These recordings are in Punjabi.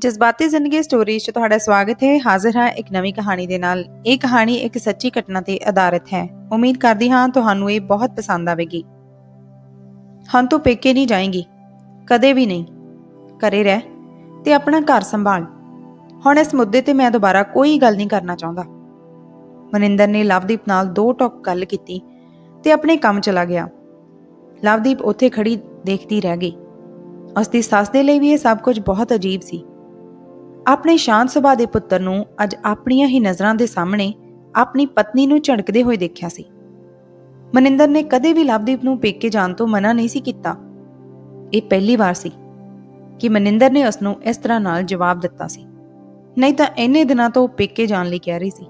ਜਜ਼ਬਾਤੀ ਜ਼ਿੰਦਗੀ ਸਟੋਰੀਜ਼ 'ਚ ਤੁਹਾਡਾ ਸਵਾਗਤ ਹੈ। ਹਾਜ਼ਰ ਹਾਂ ਇੱਕ ਨਵੀਂ ਕਹਾਣੀ ਦੇ ਨਾਲ। ਇਹ ਕਹਾਣੀ ਇੱਕ ਸੱਚੀ ਘਟਨਾ ਤੇ ਆਧਾਰਿਤ ਹੈ। ਉਮੀਦ ਕਰਦੀ ਹਾਂ ਤੁਹਾਨੂੰ ਇਹ ਬਹੁਤ ਪਸੰਦ ਆਵੇਗੀ। ਹਾਂ ਤੂੰ ਪੇਕੇ ਨਹੀਂ ਜਾਏਂਗੀ। ਕਦੇ ਵੀ ਨਹੀਂ। ਘਰੇ ਰਹਿ ਤੇ ਆਪਣਾ ਘਰ ਸੰਭਾਲ। ਹੁਣ ਇਸ ਮੁੱਦੇ ਤੇ ਮੈਂ ਦੁਬਾਰਾ ਕੋਈ ਗੱਲ ਨਹੀਂ ਕਰਨਾ ਚਾਹੁੰਦਾ। ਮਨਿੰਦਰ ਨੇ ਲਵਦੀਪ ਨਾਲ ਦੋ ਟੋਕ ਗੱਲ ਕੀਤੀ ਤੇ ਆਪਣੇ ਕੰਮ ਚਲਾ ਗਿਆ। ਲਵਦੀਪ ਉੱਥੇ ਖੜੀ ਦੇਖਦੀ ਰਹਿ ਗਈ। ਉਸ ਦੀ ਸੱਸ ਦੇ ਲਈ ਵੀ ਇਹ ਸਭ ਕੁਝ ਬਹੁਤ ਅਜੀਬ ਸੀ। ਆਪਣੇ ਸ਼ਾਂਤ ਸੁਭਾਅ ਦੇ ਪੁੱਤਰ ਨੂੰ ਅੱਜ ਆਪਣੀਆਂ ਹੀ ਨਜ਼ਰਾਂ ਦੇ ਸਾਹਮਣੇ ਆਪਣੀ ਪਤਨੀ ਨੂੰ ਝੜਕਦੇ ਹੋਏ ਦੇਖਿਆ ਸੀ। ਮਨਿੰਦਰ ਨੇ ਕਦੇ ਵੀ ਲਵਦੀਪ ਨੂੰ ਪੇਕੇ ਜਾਣ ਤੋਂ ਮਨਾ ਨਹੀਂ ਸੀ ਕੀਤਾ। ਇਹ ਪਹਿਲੀ ਵਾਰ ਸੀ ਕਿ ਮਨਿੰਦਰ ਨੇ ਉਸ ਨੂੰ ਇਸ ਤਰ੍ਹਾਂ ਨਾਲ ਜਵਾਬ ਦਿੱਤਾ ਸੀ। ਨਹੀਂ ਤਾਂ ਇੰਨੇ ਦਿਨਾਂ ਤੋਂ ਉਹ ਪੇਕੇ ਜਾਣ ਲਈ ਕਹਿ ਰਹੀ ਸੀ,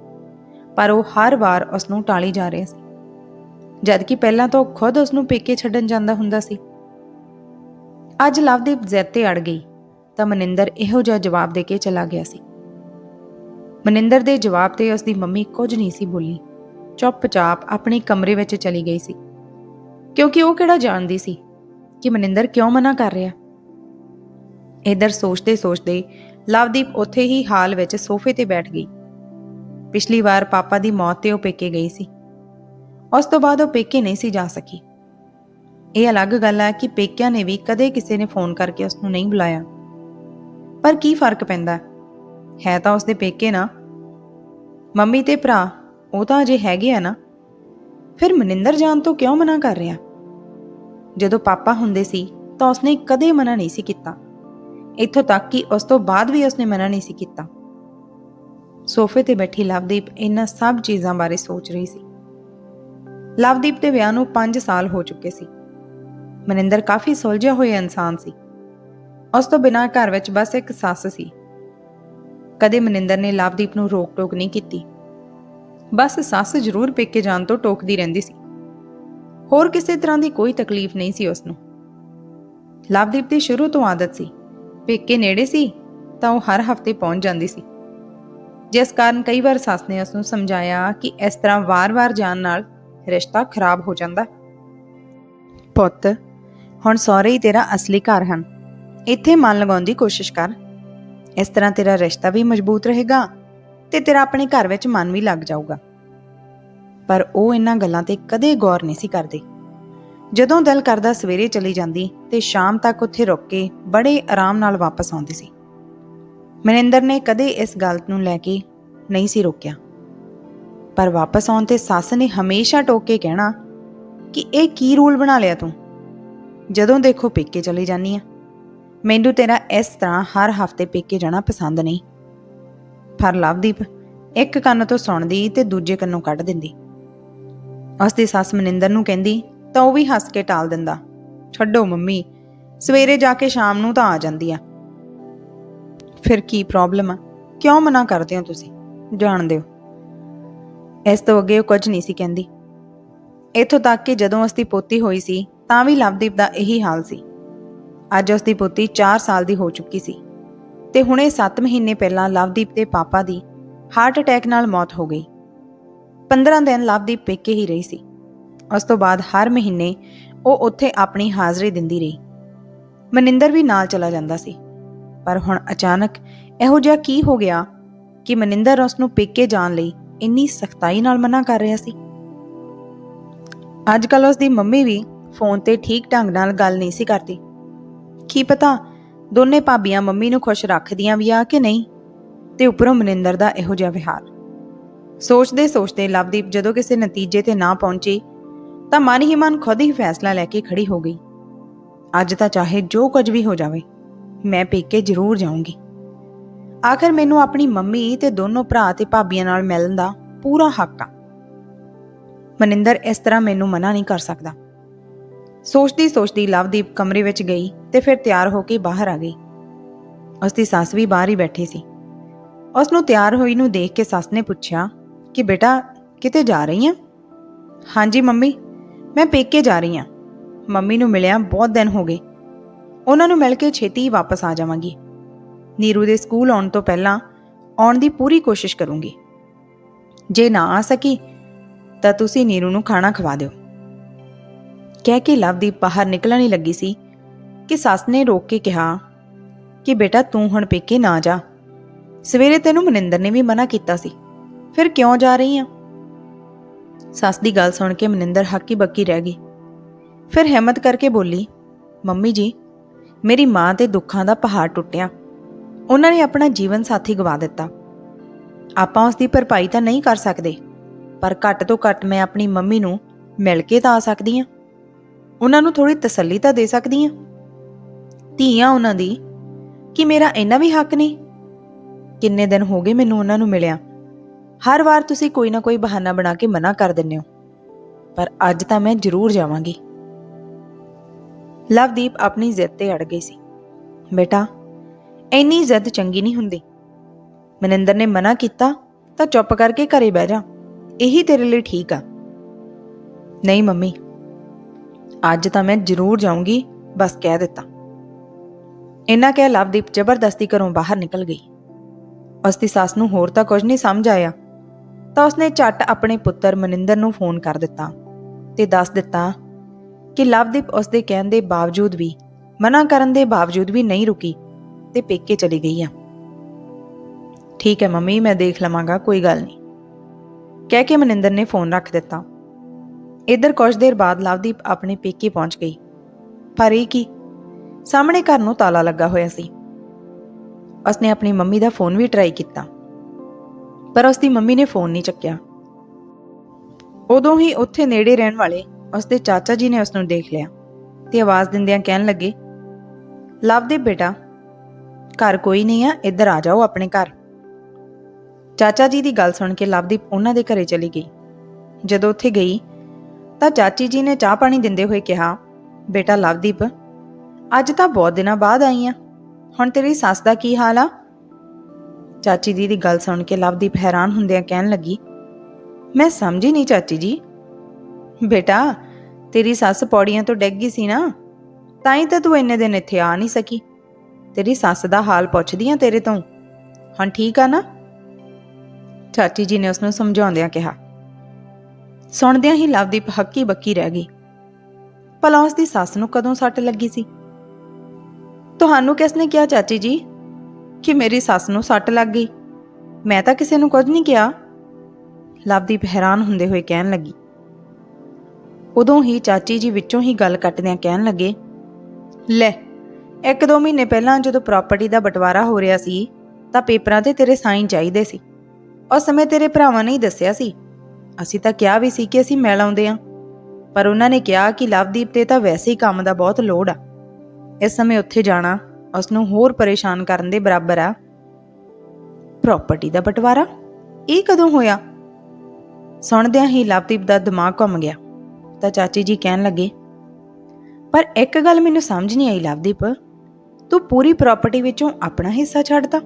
ਪਰ ਉਹ ਹਰ ਵਾਰ ਉਸ ਨੂੰ ਟਾਲੀ ਜਾ ਰਿਹਾ ਸੀ। ਜਦ ਕਿ ਪਹਿਲਾਂ ਤਾਂ ਉਹ ਖੁਦ ਉਸ ਨੂੰ ਪੇਕੇ ਛੱਡਣ ਜਾਂਦਾ ਹੁੰਦਾ ਸੀ। ਅੱਜ ਲਵਦੀਪ ਜ਼ੈਤੇ ਅੜ ਗਈ। ਤਾਂ ਮਨਿੰਦਰ ਇਹੋ ਜਿਹਾ ਜਵਾਬ ਦੇ ਕੇ ਚਲਾ ਗਿਆ ਸੀ। ਮਨਿੰਦਰ ਦੇ ਜਵਾਬ ਤੇ ਉਸ ਦੀ ਮੰਮੀ ਕੁਝ ਨਹੀਂ ਸੀ ਬੋਲੀ। ਚੁੱਪਚਾਪ ਆਪਣੇ ਕਮਰੇ ਵਿੱਚ ਚਲੀ ਗਈ ਸੀ। ਕਿਉਂਕਿ ਉਹ ਕਿਹੜਾ ਜਾਣਦੀ ਸੀ ਕਿ ਮਨਿੰਦਰ ਕਿਉਂ ਮਨਾ ਕਰ ਰਿਹਾ? ਇਧਰ ਸੋਚਦੇ ਸੋਚਦੇ ਲਵਦੀਪ ਉੱਥੇ ਹੀ ਹਾਲ ਵਿੱਚ ਸੋਫੇ ਤੇ ਬੈਠ ਗਈ। ਪਿਛਲੀ ਵਾਰ ਪਾਪਾ ਦੀ ਮੌਤ ਤੇ ਉਹ ਪੇਕੇ ਗਈ ਸੀ। ਉਸ ਤੋਂ ਬਾਅਦ ਉਹ ਪੇਕੇ ਨਹੀਂ ਸੀ ਜਾ ਸਕੀ। ਇਹ ਅਲੱਗ ਗੱਲ ਹੈ ਕਿ ਪੇਕਿਆਂ ਨੇ ਵੀ ਕਦੇ ਕਿਸੇ ਨੇ ਫੋਨ ਕਰਕੇ ਉਸ ਨੂੰ ਨਹੀਂ ਬੁਲਾਇਆ। ਪਰ ਕੀ ਫ਼ਰਕ ਪੈਂਦਾ? ਹੈ ਤਾਂ ਉਸਦੇ ਪੇਕੇ ਨਾ। ਮੰਮੀ ਤੇ ਭਰਾ, ਉਹ ਤਾਂ ਅਜੇ ਹੈਗੇ ਆ ਨਾ। ਫਿਰ ਮਨਿੰਦਰ ਜਾਣ ਤੋਂ ਕਿਉਂ ਮਨਾ ਕਰ ਰਿਹਾ? ਜਦੋਂ ਪਾਪਾ ਹੁੰਦੇ ਸੀ, ਤਾਂ ਉਸਨੇ ਕਦੇ ਮਨਾ ਨਹੀਂ ਸੀ ਕੀਤਾ। ਇੱਥੋਂ ਤੱਕ ਕਿ ਉਸ ਤੋਂ ਬਾਅਦ ਵੀ ਉਸਨੇ ਮਨਾ ਨਹੀਂ ਸੀ ਕੀਤਾ। ਸੋਫੇ ਤੇ ਬੈਠੀ ਲਵਦੀਪ ਇਹਨਾਂ ਸਭ ਚੀਜ਼ਾਂ ਬਾਰੇ ਸੋਚ ਰਹੀ ਸੀ। ਲਵਦੀਪ ਦੇ ਵਿਆਹ ਨੂੰ 5 ਸਾਲ ਹੋ ਚੁੱਕੇ ਸੀ। ਮਨਿੰਦਰ ਕਾਫੀ ਸੁਲਝਿਆ ਹੋਇਆ ਇਨਸਾਨ ਸੀ। ਉਸ ਤੋਂ ਬਿਨਾਂ ਘਰ ਵਿੱਚ ਬਸ ਇੱਕ ਸੱਸ ਸੀ। ਕਦੇ ਮਨਿੰਦਰ ਨੇ ਲਵਦੀਪ ਨੂੰ ਰੋਕ ਟੋਕ ਨਹੀਂ ਕੀਤੀ। ਬਸ ਸੱਸ ਜ਼ਰੂਰ ਪੇਕੇ ਜਾਣ ਤੋਂ ਟੋਕਦੀ ਰਹਿੰਦੀ ਸੀ। ਹੋਰ ਕਿਸੇ ਤਰ੍ਹਾਂ ਦੀ ਕੋਈ ਤਕਲੀਫ ਨਹੀਂ ਸੀ ਉਸ ਨੂੰ ਲਵਦੀਪ ਦੀ ਸ਼ੁਰੂ ਤੋਂ ਆਦਤ ਸੀ। ਪੇਕੇ ਨੇੜੇ ਸੀ ਤਾਂ ਉਹ ਹਰ ਹਫ਼ਤੇ ਪਹੁੰਚ ਜਾਂਦੀ ਸੀ। ਜਿਸ ਕਾਰਨ ਕਈ ਵਾਰ ਸੱਸ ਨੇ ਉਸ ਨੂੰ ਸਮਝਾਇਆ ਕਿ ਇਸ ਤਰ੍ਹਾਂ ਵਾਰ-ਵਾਰ ਜਾਣ ਨਾਲ ਰਿਸ਼ਤਾ ਖਰਾਬ ਹੋ ਜਾਂਦਾ ਪੁੱਤ, ਹੁਣ ਸਹੁਰੇ ਹੀ ਤੇਰਾ ਅਸਲੀ ਘਰ ਹਨ। ਇੱਥੇ ਮਨ ਲਗਾਉਣ ਦੀ ਕੋਸ਼ਿਸ਼ ਕਰ। ਇਸ ਤਰ੍ਹਾਂ ਤੇਰਾ ਰਿਸ਼ਤਾ ਵੀ ਮਜ਼ਬੂਤ ਰਹੇਗਾ ਤੇ ਤੇਰਾ ਆਪਣੇ ਘਰ ਵਿੱਚ ਮਨ ਵੀ ਲੱਗ ਜਾਊਗਾ। ਪਰ ਉਹ ਇਹਨਾਂ ਗੱਲਾਂ ਤੇ ਕਦੇ ਗੌਰ ਨਹੀਂ ਸੀ ਕਰਦੇ। ਜਦੋਂ ਦਿਲ ਕਰਦਾ ਸਵੇਰੇ ਚਲੀ ਜਾਂਦੀ ਤੇ ਸ਼ਾਮ ਤੱਕ ਉੱਥੇ ਰੁਕ ਕੇ ਬੜੇ ਆਰਾਮ ਨਾਲ ਵਾਪਸ ਆਉਂਦੀ ਸੀ। ਮਨਿੰਦਰ ਨੇ ਕਦੇ ਇਸ ਗੱਲ ਨੂੰ ਲੈ ਕੇ ਨਹੀਂ ਸੀ ਰੋਕਿਆ। ਪਰ ਵਾਪਸ ਆਉਣ ਤੇ ਸੱਸ ਨੇ ਹਮੇਸ਼ਾ ਟੋਕ ਕੇ ਕਹਿਣਾ ਕਿ ਇਹ ਕੀ ਰੂਲ ਬਣਾ ਲਿਆ ਤੂੰ? ਜਦੋਂ ਦੇਖੋ ਪੇਕੇ ਚਲੀ ਜਾਨੀ ਆ। ਮੈਨੂੰ ਤੇਰਾ ਇਸ ਤਰ੍ਹਾਂ ਹਰ ਹਫ਼ਤੇ ਪੇਕੇ ਜਾਣਾ ਪਸੰਦ ਨਹੀਂ। ਪਰ ਲਵਦੀਪ, ਇੱਕ ਕੰਨ ਤੋਂ ਸੁਣਦੀ ਤੇ ਦੂਜੇ ਕੰਨੋਂ ਕੱਢ ਦਿੰਦੀ। ਉਸ ਦੀ ਸੱਸ ਮਨਿੰਦਰ ਨੂੰ ਕਹਿੰਦੀ, ਤਾਂ ਉਹ ਵੀ ਹੱਸ ਕੇ ਟਾਲ ਦਿੰਦਾ। ਛੱਡੋ ਮੰਮੀ, ਸਵੇਰੇ ਜਾ ਕੇ ਸ਼ਾਮ ਨੂੰ ਤਾਂ ਆ ਜਾਂਦੀ ਆ। ਫਿਰ ਕੀ ਪ੍ਰੋਬਲਮ ਆ? ਕਿਉਂ ਮਨਾ ਕਰਦੇ ਹੋ ਤੁਸੀਂ? ਜਾਣਦੇ ਹੋ ਇਸ ਤੋਂ ਅੱਗੇ ਉਹ ਕੁਝ ਨਹੀਂ ਸੀ ਕਹਿੰਦੀ। ਇੱਥੋਂ ਤੱਕ ਕਿ ਜਦੋਂ ਉਸ ਦੀ ਪੋਤੀ ਹੋਈ ਸੀ, ਤਾਂ ਵੀ ਲਵਦੀਪ ਦਾ ਇਹੀ ਹਾਲ ਸੀ। ਅੱਜ ਉਸ ਦੀ ਪੋਤੀ 4 ਸਾਲ ਦੀ ਹੋ ਚੁੱਕੀ ਸੀ ਤੇ ਹੁਣੇ 7 ਮਹੀਨੇ ਪਹਿਲਾਂ ਲਵਦੀਪ ਦੇ ਪਾਪਾ ਦੀ ਹਾਰਟ ਅਟੈਕ ਨਾਲ ਮੌਤ ਹੋ ਗਈ। 15 ਦਿਨ ਲਵਦੀਪ ਪੇਕੇ ਹੀ ਰਹੀ ਸੀ। ਉਸ ਤੋਂ ਬਾਅਦ ਹਰ ਮਹੀਨੇ ਉਹ ਉੱਥੇ ਆਪਣੀ ਹਾਜ਼ਰੀ ਦਿੰਦੀ ਰਹੀ। ਮਨਿੰਦਰ ਵੀ ਨਾਲ ਚਲਾ ਜਾਂਦਾ ਸੀ। ਪਰ ਹੁਣ ਅਚਾਨਕ ਇਹੋ ਜਿਹਾ ਕੀ ਹੋ ਗਿਆ ਕਿ ਮਨਿੰਦਰ ਉਸ ਨੂੰ ਪੇਕੇ ਜਾਣ ਲਈ ਇੰਨੀ ਸਖਤਾਈ ਨਾਲ ਮਨਾ ਕਰ ਰਿਹਾ ਸੀ? ਅੱਜ ਕੱਲ ਉਸ ਦੀ ਮੰਮੀ ਵੀ ਫੋਨ ਤੇ ਠੀਕ ਢੰਗ ਨਾਲ ਗੱਲ ਨਹੀਂ ਸੀ ਕਰਦੀ। ਕੀ ਪਤਾ ਦੋਨੇ ਭਾਬੀਆਂ ਮੰਮੀ ਨੂੰ ਖੁਸ਼ ਰੱਖਦੀਆਂ ਵੀ ਆ ਕਿ ਨਹੀਂ? ਤੇ ਉੱਪਰੋਂ ਮਨਿੰਦਰ ਦਾ ਇਹੋ ਜਿਹਾ ਵਿਹਾਰ। ਸੋਚਦੇ ਸੋਚਦੇ ਲਵਦੀਪ ਜਦੋਂ ਕਿਸੇ ਨਤੀਜੇ ਤੇ ਨਾ ਪਹੁੰਚੀ, ਤਾਂ ਮਨ ਹੀ ਮਨ ਖੁਦ ਹੀ ਫੈਸਲਾ ਲੈ ਕੇ ਖੜੀ ਹੋ ਗਈ। ਅੱਜ ਤਾਂ ਚਾਹੇ ਜੋ ਕੁਝ ਵੀ ਹੋ ਜਾਵੇ, ਮੈਂ ਪੇਕੇ ਜ਼ਰੂਰ ਜਾਊਂਗੀ। ਆਖਰ ਮੈਨੂੰ ਆਪਣੀ ਮੰਮੀ ਤੇ ਦੋਨੋਂ ਭਰਾ ਤੇ ਭਾਬੀਆਂ ਨਾਲ ਮਿਲਣ ਦਾ ਪੂਰਾ ਹੱਕ ਆ। ਮਨਿੰਦਰ ਇਸ ਤਰ੍ਹਾਂ ਮੈਨੂੰ ਮਨਾ ਨਹੀਂ ਕਰ ਸਕਦਾ। ਸੋਚਦੀ ਸੋਚਦੀ ਲਵਦੀਪ ਕਮਰੇ ਵਿੱਚ ਗਈ ਤੇ ਫਿਰ ਤਿਆਰ ਹੋ ਕੇ ਬਾਹਰ ਆ ਗਈ। ਉਸ ਦੀ ਸੱਸ ਵੀ ਬਾਹਰ ਹੀ ਬੈਠੀ ਸੀ। ਉਸ ਨੂੰ ਤਿਆਰ ਹੋਈ ਨੂੰ ਦੇਖ ਕੇ ਸੱਸ ਨੇ ਪੁੱਛਿਆ ਕਿ ਬੇਟਾ, ਕਿਤੇ ਜਾ ਰਹੀ ਆ? ਹਾਂਜੀ ਮੰਮੀ, ਮੈਂ ਪੇਕੇ ਜਾ ਰਹੀ ਆ। ਮੰਮੀ ਨੂੰ ਮਿਲਿਆ ਬਹੁਤ ਦਿਨ ਹੋ ਗਏ। ਉਹਨਾਂ ਨੂੰ ਮਿਲ ਕੇ ਛੇਤੀ ਹੀ ਵਾਪਸ ਆ ਜਾਵਾਂਗੀ। ਨੀਰੂ ਦੇ ਸਕੂਲ ਆਉਣ ਤੋਂ ਪਹਿਲਾਂ ਆਉਣ ਦੀ ਪੂਰੀ ਕੋਸ਼ਿਸ਼ ਕਰੂੰਗੀ। ਜੇ ਨਾ ਆ ਸਕੀ ਤਾਂ ਤੁਸੀਂ ਨੀਰੂ ਨੂੰ ਖਾਣਾ ਖਵਾ ਦਿਓ। ਕਹਿ ਕੇ ਲਵਦੀਪ ਬਾਹਰ ਨਿਕਲਣ ਹੀ ਲੱਗੀ ਸੀ ਕਿ ਸੱਸ ਨੇ ਰੋਕ ਕੇ ਕਿਹਾ ਕਿ ਬੇਟਾ ਤੂੰ ਹੁਣ ਪੇਕੇ ਨਾ ਜਾ। ਸਵੇਰੇ ਤੈਨੂੰ ਮਨਿੰਦਰ ਨੇ ਵੀ ਮਨਾ ਕੀਤਾ ਸੀ। ਫਿਰ ਕਿਉਂ ਜਾ ਰਹੀ ਆ? ਸੱਸ ਦੀ ਗੱਲ ਸੁਣ ਕੇ ਮਨਿੰਦਰ ਹੱਕੀ ਬੱਕੀ ਰਹਿ ਗਈ। ਫਿਰ ਹਿੰਮਤ ਕਰਕੇ ਬੋਲੀ, ਮੰਮੀ ਜੀ, ਮੇਰੀ ਮਾਂ ਤੇ ਦੁੱਖਾਂ ਦਾ ਪਹਾੜ ਟੁੱਟਿਆ। ਉਹਨਾਂ ਨੇ ਆਪਣਾ ਜੀਵਨ ਸਾਥੀ ਗਵਾ ਦਿੱਤਾ। ਆਪਾਂ ਉਸ ਦੀ ਭਰਪਾਈ ਤਾਂ ਨਹੀਂ ਕਰ ਸਕਦੇ, ਪਰ ਘੱਟ ਤੋਂ ਘੱਟ ਮੈਂ ਆਪਣੀ ਮੰਮੀ ਨੂੰ ਮਿਲ ਕੇ ਤਾਂ ਆ ਸਕਦੀ ਹਾਂ ਉਹਨਾਂ ਨੂੰ ਥੋੜੀ ਤਸੱਲੀ ਤਾਂ ਦੇ ਸਕਦੀ ਆ ਧੀਆਂ ਉਹਨਾਂ ਦੀ, ਕਿ ਮੇਰਾ ਇੰਨਾ ਵੀ ਹੱਕ ਨਹੀਂ? ਕਿੰਨੇ ਦਿਨ ਹੋ ਗਏ ਮੈਨੂੰ ਉਹਨਾਂ ਨੂੰ ਮਿਲਿਆ। ਹਰ ਵਾਰ ਤੁਸੀਂ ਕੋਈ ਨਾ ਕੋਈ ਬਹਾਨਾ ਬਣਾ ਕੇ ਮਨਾ ਕਰ ਦਿੰਦੇ ਹੋ। ਪਰ ਅੱਜ ਤਾਂ ਮੈਂ ਜ਼ਰੂਰ ਜਾਵਾਂਗੀ। ਲਵਦੀਪ ਆਪਣੀ ਜ਼ਿੱਦ ਤੇ ਅੜ ਗਈ ਸੀ। ਬੇਟਾ, ਇੰਨੀ ਜ਼ਿੱਦ ਚੰਗੀ ਨਹੀਂ ਹੁੰਦੀ। ਮਨਿੰਦਰ ਨੇ ਮਨਾ ਕੀਤਾ, ਤਾਂ ਚੁੱਪ ਕਰਕੇ ਘਰੇ ਬਹਿ ਜਾ। ਇਹੀ ਤੇਰੇ ਲਈ ਠੀਕ ਆ। ਨਹੀਂ ਮੰਮੀ ਅੱਜ ਤਾਂ ਮੈਂ ਜ਼ਰੂਰ ਜਾਊਂਗੀ, ਬਸ ਕਹਿ ਦਿੱਤਾ। ਇੰਨਾ ਕਹਿ ਲਵਦੀਪ ਜ਼ਬਰਦਸਤੀ ਘਰੋਂ ਬਾਹਰ ਨਿਕਲ ਗਈ। ਉਸ ਦੀ ਸੱਸ ਨੂੰ ਹੋਰ ਤਾਂ ਕੁਝ ਨਹੀਂ ਸਮਝ ਆਇਆ। ਤਾਂ ਉਸਨੇ ਝੱਟ ਆਪਣੇ ਪੁੱਤਰ ਮਨਿੰਦਰ ਨੂੰ ਫੋਨ ਕਰ ਦਿੱਤਾ ਤੇ ਦੱਸ ਦਿੱਤਾ ਕਿ ਲਵਦੀਪ ਉਸ ਦੇ ਕਹਿਣ ਦੇ ਬਾਵਜੂਦ ਵੀ, ਮਨਾ ਕਰਨ ਦੇ ਬਾਵਜੂਦ ਵੀ ਨਹੀਂ ਰੁਕੀ ਤੇ ਪੇਕੇ ਚਲੀ ਗਈ ਆ। ਠੀਕ ਹੈ ਮੰਮੀ, ਮੈਂ ਦੇਖ ਲਵਾਂਗਾ, ਕੋਈ ਗੱਲ ਨਹੀਂ। ਕਹਿ ਕੇ ਮਨਿੰਦਰ ਨੇ ਫੋਨ ਰੱਖ ਦਿੱਤਾ। ਇੱਧਰ ਕੁਝ ਦੇਰ ਬਾਅਦ ਲਵਦੀਪ ਆਪਣੇ ਪੇਕੇ ਪਹੁੰਚ ਗਈ। ਪਰ ਇਹ ਕੀ? ਸਾਹਮਣੇ ਘਰ ਨੂੰ ਤਾਲਾ ਲੱਗਾ ਹੋਇਆ ਸੀ। ਉਸਨੇ ਆਪਣੀ ਮੰਮੀ ਦਾ ਫੋਨ ਵੀ ਟਰਾਈ ਕੀਤਾ। ਪਰ ਉਸਦੀ ਮੰਮੀ ਨੇ ਫੋਨ ਨਹੀਂ ਚੱਕਿਆ। ਉਦੋਂ ਹੀ ਉੱਥੇ ਨੇੜੇ ਰਹਿਣ ਵਾਲੇ ਉਸਦੇ ਚਾਚਾ ਜੀ ਨੇ ਉਸ ਨੂੰ ਦੇਖ ਲਿਆ ਤੇ ਆਵਾਜ਼ ਦਿੰਦਿਆਂ ਕਹਿਣ ਲੱਗੇ, ਲਵਦੀਪ ਬੇਟਾ, ਘਰ ਕੋਈ ਨਹੀਂ ਆ, ਇੱਧਰ ਆ ਜਾਓ ਆਪਣੇ ਘਰ। ਚਾਚਾ ਜੀ ਦੀ ਗੱਲ ਸੁਣ ਕੇ ਲਵਦੀਪ ਉਹਨਾਂ ਦੇ ਘਰੇ ਚਲੀ ਗਈ। ਜਦੋਂ ਉੱਥੇ ਗਈ ਤਾਂ ਚਾਚੀ ਜੀ ਨੇ ਚਾਹ ਪਾਣੀ ਦਿੰਦੇ ਹੋਏ ਕਿਹਾ, ਬੇਟਾ ਲਵਦੀਪ, ਅੱਜ ਤਾਂ ਬਹੁਤ ਦਿਨਾਂ ਬਾਅਦ ਆਈ ਆ। ਹੁਣ ਤੇਰੀ ਸੱਸ ਦਾ ਕੀ ਹਾਲ ਆ? ਚਾਚੀ ਜੀ ਦੀ ਗੱਲ ਸੁਣ ਕੇ ਲਵਦੀਪ ਹੈਰਾਨ ਹੁੰਦਿਆਂ ਕਹਿਣ ਲੱਗੀ, ਮੈਂ ਸਮਝੀ ਨਹੀਂ ਚਾਚੀ ਜੀ। ਬੇਟਾ, ਤੇਰੀ ਸੱਸ ਪੌੜੀਆਂ ਤੋਂ ਡਿੱਗ ਗਈ ਸੀ ਨਾ, ਤਾਂ ਹੀ ਤਾਂ ਤੂੰ ਇੰਨੇ ਦਿਨ ਇੱਥੇ ਆ ਨਹੀਂ ਸਕੀ। ਤੇਰੀ ਸੱਸ ਦਾ ਹਾਲ ਪੁੱਛਦੀ ਆ ਤੇਰੇ ਤੋਂ। ਹੁਣ ਠੀਕ ਆ ਨਾ? ਚਾਚੀ ਜੀ ਨੇ ਉਸ ਨੂੰ ਸਮਝਾਉਂਦਿਆਂ ਕਿਹਾ ਸੁਣਦਿਆਂ ਹੀ ਲਵਦੀਪ ਹੱਕੀ ਬੱਕੀ ਰਹਿ ਗਈ। ਭਲਾ ਉਸ ਦੀ ਸੱਸ ਨੂੰ ਕਦੋਂ ਸੱਟ ਲੱਗੀ ਸੀ? ਤੁਹਾਨੂੰ ਕਿਸ ਨੇ ਕਿਹਾ, ਚਾਚੀ ਜੀ, ਕਿ ਮੇਰੀ ਸੱਸ ਨੂੰ ਸੱਟ ਲੱਗ ਗਈ? ਮੈਂ ਤਾਂ ਕਿਸੇ ਨੂੰ ਕੁਝ ਨਹੀਂ ਕਿਹਾ। ਲਵਦੀਪ ਹੈਰਾਨ ਹੁੰਦੇ ਹੋਏ ਕਹਿਣ ਲੱਗੀ। ਉਦੋਂ ਹੀ ਚਾਚੀ ਜੀ ਵਿੱਚੋਂ ਹੀ ਗੱਲ ਕੱਟਦਿਆਂ ਕਹਿਣ ਲੱਗੇ, ਲੈ, ਇੱਕ ਦੋ ਮਹੀਨੇ ਪਹਿਲਾਂ ਜਦੋਂ ਪ੍ਰਾਪਰਟੀ ਦਾ ਬਟਵਾਰਾ ਹੋ ਰਿਹਾ ਸੀ, ਤਾਂ ਪੇਪਰਾਂ ਤੇ ਤੇਰੇ ਸਾਈਨ ਚਾਹੀਦੇ ਸੀ। ਉਸ ਸਮੇਂ ਤੇਰੇ ਭਰਾਵਾਂ ਨੇ ਹੀ ਦੱਸਿਆ ਸੀ ਅਸੀਂ ਤਾਂ ਕਿਹਾ ਵੀ ਸੀ ਕਿ ਅਸੀਂ ਮਿਲ ਆਉਂਦੇ ਆਂ ਪਰ ਉਹਨਾਂ ਨੇ ਕਿਹਾ ਕਿ ਲਵਦੀਪ ਤੇ ਤਾਂ ਵੈਸੇ ਹੀ ਕੰਮ ਦਾ ਬਹੁਤ ਲੋੜ ਆ। ਇਸ ਸਮੇਂ ਉੱਥੇ ਜਾਣਾ ਉਸ ਨੂੰ ਹੋਰ ਪਰੇਸ਼ਾਨ ਕਰਨ ਦੇ ਬਰਾਬਰ ਆ। ਪ੍ਰਾਪਰਟੀ ਦਾ ਬਟਵਾਰਾ? ਇਹ ਕਦੋਂ ਹੋਇਆ? ਸੁਣਦਿਆਂ ਹੀ ਲਵਦੀਪ ਦਾ ਦਿਮਾਗ ਘੁੰਮ ਗਿਆ। ਤਾਂ ਚਾਚੀ ਜੀ ਕਹਿਣ ਲੱਗੇ, ਪਰ ਇੱਕ ਗੱਲ ਮੈਨੂੰ ਸਮਝ ਨਹੀਂ ਆਈ ਲਵਦੀਪ, ਤੂੰ ਪੂਰੀ ਪ੍ਰਾਪਰਟੀ ਵਿੱਚੋਂ ਆਪਣਾ ਹਿੱਸਾ ਛੱਡਦਾ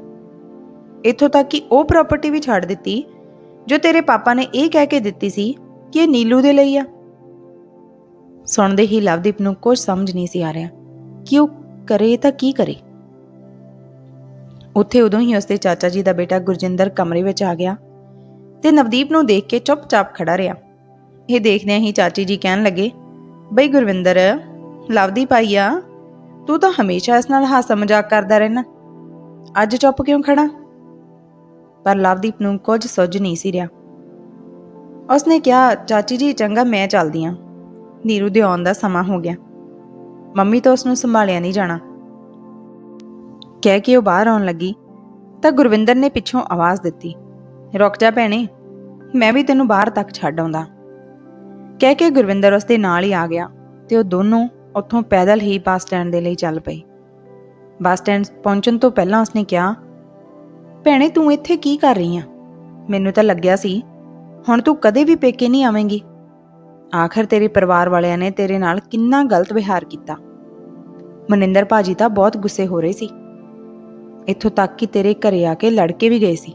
ਇੱਥੋਂ ਤੱਕ ਕਿ ਉਹ ਪ੍ਰਾਪਰਟੀ ਵੀ ਛੱਡ ਦਿੱਤੀ ਜੋ ਤੇਰੇ ਪਾਪਾ ਨੇ ਇਹ ਕਹਿ ਕੇ ਦਿੱਤੀ ਸੀ ਕਿ ਇਹ ਨੀਲੂ ਦੇ ਲਈ ਆ। ਸੁਣਦੇ ਹੀ ਲਵਦੀਪ ਨੂੰ ਕੁਝ ਸਮਝ ਨਹੀਂ ਸੀ ਆ ਰਿਹਾ ਕਿ ਉਹ ਕਰੇ ਤਾਂ ਕੀ ਕਰੇ। ਉੱਥੇ ਉਦੋਂ ਹੀ ਉਸਦੇ ਚਾਚਾ ਜੀ ਦਾ ਬੇਟਾ ਗੁਰਜਿੰਦਰ ਕਮਰੇ ਵਿੱਚ ਆ ਗਿਆ ਤੇ ਨਵਦੀਪ ਨੂੰ ਦੇਖ ਕੇ ਚੁੱਪਚਾਪ ਖੜਾ ਰਿਹਾ। ਇਹ ਦੇਖਦਿਆਂ ਹੀ ਚਾਚੀ ਜੀ ਕਹਿਣ ਲੱਗੇ, ਬਈ ਗੁਰਵਿੰਦਰ, ਲਵਦੀਪ ਆਈ ਆ। ਤੂੰ ਤਾਂ ਹਮੇਸ਼ਾ ਇਸ ਨਾਲ ਹਾਸਾ ਮਜ਼ਾਕ ਕਰਦਾ ਰਹਿਣਾ। ਅੱਜ ਚੁੱਪ ਕਿਉਂ ਖੜਾ? ਪਰ ਲਵਦੀਪ ਨੂੰ ਕੁਝ ਸੁੱਝ ਨਹੀਂ ਸੀ ਰਿਹਾ। ਉਸਨੇ ਕਿਹਾ, ਚਾਚੀ ਜੀ, ਚੰਗਾ, ਮੈਂ ਚੱਲਦੀ ਆਂ। ਨੀਰੂ ਦੇ ਆਉਣ ਦਾ ਸਮਾਂ ਹੋ ਗਿਆ। ਮੰਮੀ ਤਾਂ ਉਸ ਨੂੰ ਸੰਭਾਲਿਆ ਨਹੀਂ ਜਾਣਾ। ਕਹਿ ਕੇ ਉਹ ਬਾਹਰ ਆਉਣ ਲੱਗੀ, ਤਾਂ ਗੁਰਵਿੰਦਰ ਨੇ ਪਿੱਛੋਂ ਆਵਾਜ਼ ਦਿੱਤੀ, ਰੁਕ ਜਾ ਭੈਣੇ, ਮੈਂ ਵੀ ਤੈਨੂੰ ਬਾਹਰ ਤੱਕ ਛੱਡ ਆਉਂਦਾ। ਕਹਿ ਕੇ ਗੁਰਵਿੰਦਰ ਉਸ ਦੇ ਨਾਲ ਹੀ ਆ ਗਿਆ ਤੇ ਉਹ ਦੋਨੋਂ ਉੱਥੋਂ ਪੈਦਲ ਹੀ ਬੱਸ ਸਟੈਂਡ ਦੇ ਲਈ ਚੱਲ ਪਏ। ਬੱਸ ਸਟੈਂਡ ਪਹੁੰਚਣ ਤੋਂ ਪਹਿਲਾਂ ਉਸਨੇ ਕਿਹਾ ਭੈਣੇ, ਤੂੰ ਇੱਥੇ ਕੀ ਕਰ ਰਹੀ ਆ? ਮੈਨੂੰ ਤਾਂ ਲੱਗਿਆ ਸੀ, ਹੁਣ ਤੂੰ ਕਦੇ ਵੀ ਪੇਕੇ ਨਹੀਂ ਆਵੇਂਗੀ। ਆਖਰ ਤੇਰੇ ਪਰਿਵਾਰ ਵਾਲਿਆਂ ਨੇ ਤੇਰੇ ਨਾਲ ਕਿੰਨਾ ਗਲਤ ਵਿਹਾਰ ਕੀਤਾ। ਮਨਿੰਦਰ ਭਾਜੀ ਤਾਂ ਬਹੁਤ ਗੁੱਸੇ ਹੋ ਰਹੇ ਸੀ। ਇੱਥੋਂ ਤੱਕ ਕਿ ਤੇਰੇ ਘਰੇ ਆ ਕੇ ਲੜ ਕੇ ਵੀ ਗਏ ਸੀ।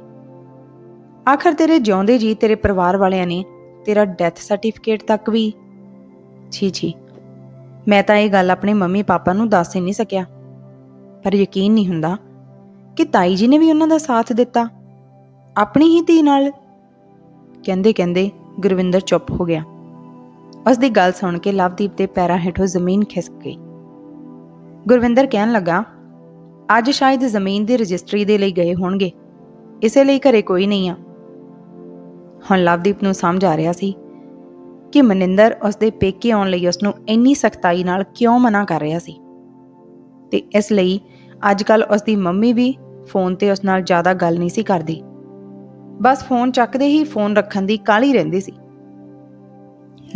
ਆਖਰ ਤੇਰੇ ਜਿਉਂਦੇ ਜੀ ਤੇਰੇ ਪਰਿਵਾਰ ਵਾਲਿਆਂ ਨੇ ਤੇਰਾ ਡੈਥ ਸਰਟੀਫਿਕੇਟ ਤੱਕ ਵੀ। ਛੀ ਜੀ ਮੈਂ ਤਾਂ ਇਹ ਗੱਲ ਆਪਣੇ ਮੰਮੀ ਪਾਪਾ ਨੂੰ ਦੱਸ ਹੀ ਨਹੀਂ ਸਕਿਆ। ਪਰ ਯਕੀਨ ਨਹੀਂ ਹੁੰਦਾ ਕਿ ਤਾਈ ਜੀ ਨੇ ਵੀ ਉਹਨਾਂ ਦਾ ਸਾਥ ਦਿੱਤਾ? ਆਪਣੀ ਹੀ ਧੀ ਨਾਲ? ਕਹਿੰਦੇ ਕਹਿੰਦੇ ਗੁਰਵਿੰਦਰ ਚੁੱਪ ਹੋ ਗਿਆ। ਉਸ ਦੀ ਗੱਲ ਸੁਣ ਕੇ ਲਵਦੀਪ ਦੇ ਪੈਰਾਂ ਹੇਠੋਂ ਜ਼ਮੀਨ ਖਿਸਕ ਗਈ। ਗੁਰਵਿੰਦਰ ਕਹਿਣ ਲੱਗਾ, ਅੱਜ ਸ਼ਾਇਦ ਜ਼ਮੀਨ ਦੀ ਰਜਿਸਟਰੀ ਦੇ ਲਈ ਗਏ ਹੋਣਗੇ। ਇਸੇ ਲਈ ਘਰੇ ਕੋਈ ਨਹੀਂ ਆ। ਹੁਣ ਲਵਦੀਪ ਨੂੰ ਸਮਝ ਆ ਰਿਹਾ ਸੀ ਕਿ ਮਨਿੰਦਰ ਉਸਦੇ ਪੇਕੇ ਆਉਣ ਲਈ ਉਸ ਨੂੰ ਇੰਨੀ ਸਖਤਾਈ ਨਾਲ ਕਿਉਂ ਮਨਾ ਕਰ ਰਿਹਾ ਸੀ। ਤੇ ਇਸ ਲਈ ਅੱਜ ਕੱਲ ਉਸ ਦੀ ਮੰਮੀ ਵੀ ਫੋਨ ਤੇ ਉਸ ਨਾਲ ਜ਼ਿਆਦਾ ਗੱਲ ਨਹੀਂ ਸੀ ਕਰਦੀ। ਬਸ ਫੋਨ ਚੱਕਦੇ ਹੀ ਫੋਨ ਰੱਖਣ ਦੀ ਕਾਲੀ ਰਹਿੰਦੀ ਸੀ।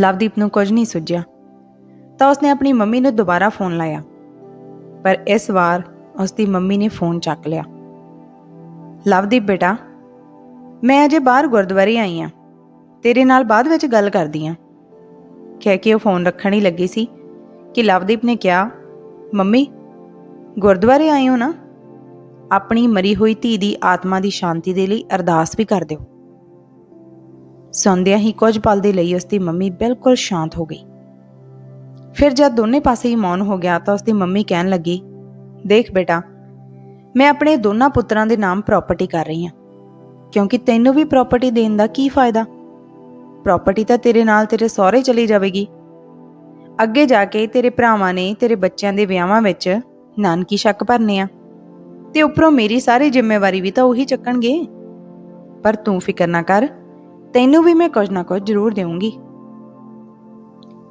ਲਵਦੀਪ ਨੂੰ ਕੁਝ ਨਹੀਂ ਸੁਝਿਆ। ਤਾਂ ਉਸਨੇ ਆਪਣੀ ਮੰਮੀ ਨੂੰ ਦੁਬਾਰਾ ਫੋਨ ਲਾਇਆ। ਪਰ ਇਸ ਵਾਰ ਉਸਦੀ ਮੰਮੀ ਨੇ ਫੋਨ ਚੱਕ ਲਿਆ। ਲਵਦੀਪ, ਬੇਟਾ, ਮੈਂ ਅਜੇ ਬਾਹਰ ਗੁਰਦੁਆਰੇ ਆਈ ਆ। ਤੇਰੇ ਨਾਲ ਬਾਅਦ ਵਿੱਚ ਗੱਲ ਕਰਦੀ ਆ। ਕਹਿ ਕੇ ਉਹ ਫੋਨ ਰੱਖਣ ਹੀ ਲੱਗੀ ਸੀ ਕਿ ਲਵਦੀਪ ਨੇ ਕਿਹਾ, ਮੰਮੀ, ਗੁਰਦੁਆਰੇ ਆਏ ਹੋ ਨਾ? ਆਪਣੀ ਮਰੀ ਹੋਈ ਧੀ ਦੀ ਆਤਮਾ ਦੀ ਸ਼ਾਂਤੀ ਦੇ ਲਈ ਅਰਦਾਸ ਵੀ ਕਰ ਦਿਓ। ਸੌਂਦਿਆਂ ਹੀ ਕੁਝ ਪਲ ਦੇ ਲਈ ਉਸ ਦੀ ਮੰਮੀ ਬਿਲਕੁਲ ਸ਼ਾਂਤ ਹੋ ਗਈ। ਫਿਰ ਜਦ ਦੋਨੇ ਪਾਸੇ ਹੀ ਮੌਨ ਹੋ ਗਿਆ ਤਾਂ ਉਸ ਦੀ ਮੰਮੀ ਕਹਿਣ ਲੱਗੀ, ਦੇਖ ਬੇਟਾ, ਮੈਂ ਆਪਣੇ ਦੋਨਾਂ ਪੁੱਤਰਾਂ ਦੇ ਨਾਮ ਪ੍ਰਾਪਰਟੀ ਕਰ ਰਹੀ ਹਾਂ। ਕਿਉਂਕਿ ਤੈਨੂੰ ਵੀ ਪ੍ਰਾਪਰਟੀ ਦੇਣ ਦਾ ਕੀ ਫਾਇਦਾ? ਪ੍ਰਾਪਰਟੀ ਤਾਂ ਤੇਰੇ ਨਾਲ ਤੇਰੇ ਸਹੁਰੇ ਚਲੀ ਜਾਵੇਗੀ। ਅੱਗੇ ਜਾ ਕੇ ਤੇਰੇ ਭਰਾਵਾਂ ਨੇ ਤੇਰੇ ਬੱਚਿਆਂ ਦੇ ਵਿਆਹਾਂ ਵਿੱਚ ਨਾਨਕੀ ਸ਼ੱਕ ਭਰਨੇ ਆ। ਤੇ ਉੱਪਰੋਂ ਮੇਰੀ ਸਾਰੀ ਜ਼ਿੰਮੇਵਾਰੀ ਵੀ ਤਾਂ ਉਹੀ ਚੱਕਣਗੇ। ਪਰ ਤੂੰ ਫਿਕਰ ਨਾ ਕਰ, ਤੈਨੂੰ ਵੀ ਮੈਂ ਕੁਝ ਨਾ ਕੁਝ ਜ਼ਰੂਰ ਦੇਵਾਂਗੀ।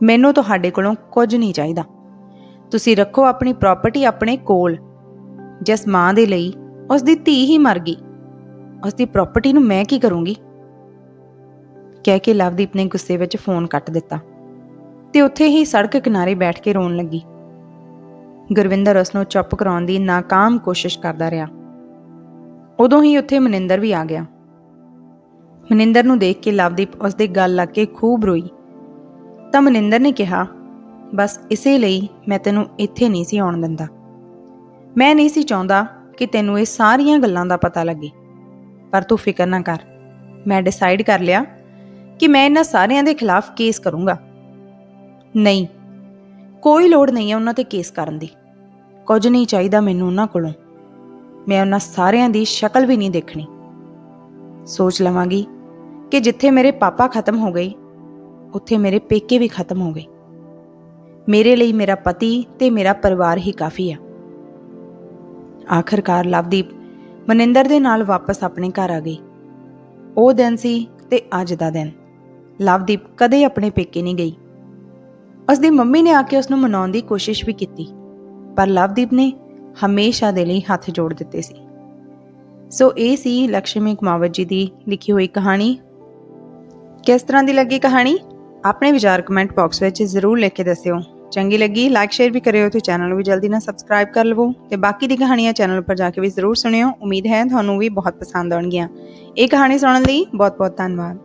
ਮੈਨੂੰ ਤੁਹਾਡੇ ਕੋਲੋਂ ਕੁਝ ਨਹੀਂ ਚਾਹੀਦਾ। ਤੁਸੀਂ ਰੱਖੋ ਆਪਣੀ ਪ੍ਰਾਪਰਟੀ ਆਪਣੇ ਕੋਲ। ਜਿਸ ਮਾਂ ਦੇ ਲਈ ਉਸ ਦੀ ਧੀ ਹੀ ਮਰ ਗਈ ਉਸ ਦੀ ਪ੍ਰਾਪਰਟੀ ਨੂੰ ਮੈਂ ਕੀ ਕਰੂੰਗੀ? ਕਹਿ ਕੇ ਲਵਦੀਪ ਨੇ ਗੁੱਸੇ ਵਿੱਚ ਫੋਨ ਕੱਟ ਦਿੱਤਾ ਤੇ ਉੱਥੇ ਹੀ ਸੜਕ ਕਿਨਾਰੇ ਬੈਠ ਕੇ ਰੋਣ ਲੱਗੀ। ਗੁਰਵਿੰਦਰ ਉਸ ਨੂੰ ਚੁੱਪ ਕਰਾਉਣ ਦੀ ناکਾਮ ਕੋਸ਼ਿਸ਼ ਕਰਦਾ ਰਿਹਾ। ਉਦੋਂ ਹੀ ਉੱਥੇ ਮਨਿੰਦਰ ਵੀ ਆ ਗਿਆ। ਮਨਿੰਦਰ ਨੂੰ ਦੇਖ ਕੇ ਲਵਦੀਪ ਉਸ ਦੇ ਗੱਲ ਲੱਗ ਕੇ ਖੂਬ ਰੋਈ। ਤਾਂ ਮਨਿੰਦਰ ਨੇ ਕਿਹਾ, ਬਸ ਇਸੇ ਲਈ ਮੈਂ ਤੈਨੂੰ ਇੱਥੇ ਨਹੀਂ ਸੀ ਆਉਣ ਦਿੰਦਾ। ਮੈਂ ਨਹੀਂ ਸੀ ਚਾਹੁੰਦਾ ਕਿ ਤੈਨੂੰ ਇਹ ਸਾਰੀਆਂ ਗੱਲਾਂ ਦਾ ਪਤਾ ਲੱਗੇ। ਪਰ ਤੂੰ ਫਿਕਰ ਨਾ ਕਰ। ਮੈਂ ਡਿਸਾਈਡ ਕਰ ਲਿਆ ਕਿ ਮੈਂ ਇਹਨਾਂ ਸਾਰਿਆਂ ਦੇ ਖਿਲਾਫ ਕੇਸ ਕਰੂੰਗਾ। ਨਹੀਂ ਕੋਈ ਲੋੜ ਨਹੀਂ ਹੈ ਉਹਨਾਂ ਤੇ ਕੇਸ ਕਰਨ ਦੀ। ਕੁਝ ਨਹੀਂ ਚਾਹੀਦਾ ਮੈਨੂੰ ਉਹਨਾਂ ਕੋਲੋਂ। ਮੈਂ ਉਹਨਾਂ ਸਾਰਿਆਂ ਦੀ ਸ਼ਕਲ ਵੀ ਨਹੀਂ ਦੇਖਣੀ। ਸੋਚ ਲਵਾਂਗੀ ਕਿ ਜਿੱਥੇ ਮੇਰੇ ਪਾਪਾ ਖਤਮ ਹੋ ਗਏ, ਉੱਥੇ ਮੇਰੇ ਪੇਕੇ ਵੀ ਖਤਮ ਹੋ ਗਏ। ਮੇਰੇ ਲਈ ਮੇਰਾ ਪਤੀ ਤੇ ਮੇਰਾ ਪਰਿਵਾਰ ਹੀ ਕਾਫੀ ਆ। ਆਖਰਕਾਰ ਲਵਦੀਪ ਮਨਿੰਦਰ ਦੇ ਨਾਲ ਵਾਪਸ ਆਪਣੇ ਘਰ ਆ ਗਈ। ਉਹ ਦਿਨ ਸੀ ਤੇ ਅੱਜ ਦਾ ਦਿਨ। ਲਵਦੀਪ ਕਦੇ ਆਪਣੇ ਪੇਕੇ ਨਹੀਂ ਗਈ। ਉਸਦੀ ਮੰਮੀ ਨੇ ਆ ਕੇ ਉਸ ਨੂੰ ਮਨਾਉਣ ਦੀ ਕੋਸ਼ਿਸ਼ ਵੀ ਕੀਤੀ, ਪਰ ਲਵਦੀਪ ਨੇ ਹਮੇਸ਼ਾ ਦੇ ਲਈ ਹੱਥ ਜੋੜ ਦਿੱਤੇ ਸੀ। ਸੋ ਇਹ ਸੀ ਲక్ష్ਮੀ ਕੁਮਾਵਤ ਜੀ ਦੀ ਲਿਖੀ ਹੋਈ ਕਹਾਣੀ। ਕਿਸ ਤਰ੍ਹਾਂ ਦੀ ਲੱਗੀ ਕਹਾਣੀ? ਆਪਣੇ ਵਿਚਾਰ ਕਮੈਂਟ ਬਾਕਸ ਵਿੱਚ ਜ਼ਰੂਰ ਲਿਖ ਕੇ ਦੱਸਿਓ। ਚੰਗੀ ਲੱਗੀ ਲਾਈਕ ਸ਼ੇਅਰ ਵੀ ਕਰਿਓ ਤੇ ਚੈਨਲ ਨੂੰ ਵੀ ਜਲਦੀ ਨਾਲ ਸਬਸਕ੍ਰਾਈਬ ਕਰ ਲਵੋ ਤੇ ਬਾਕੀ ਦੀ ਕਹਾਣੀਆਂ ਚੈਨਲ ਉੱਪਰ ਜਾ ਕੇ ਵੀ ਜ਼ਰੂਰ ਸੁਣਿਓ। ਉਮੀਦ ਹੈ ਤੁਹਾਨੂੰ ਵੀ ਬਹੁਤ ਪਸੰਦ ਆਉਣਗੀਆਂ। ਇਹ ਕਹਾਣੀ ਸੁਣਨ ਲਈ ਬਹੁਤ ਬਹੁਤ ਧੰਨਵਾਦ।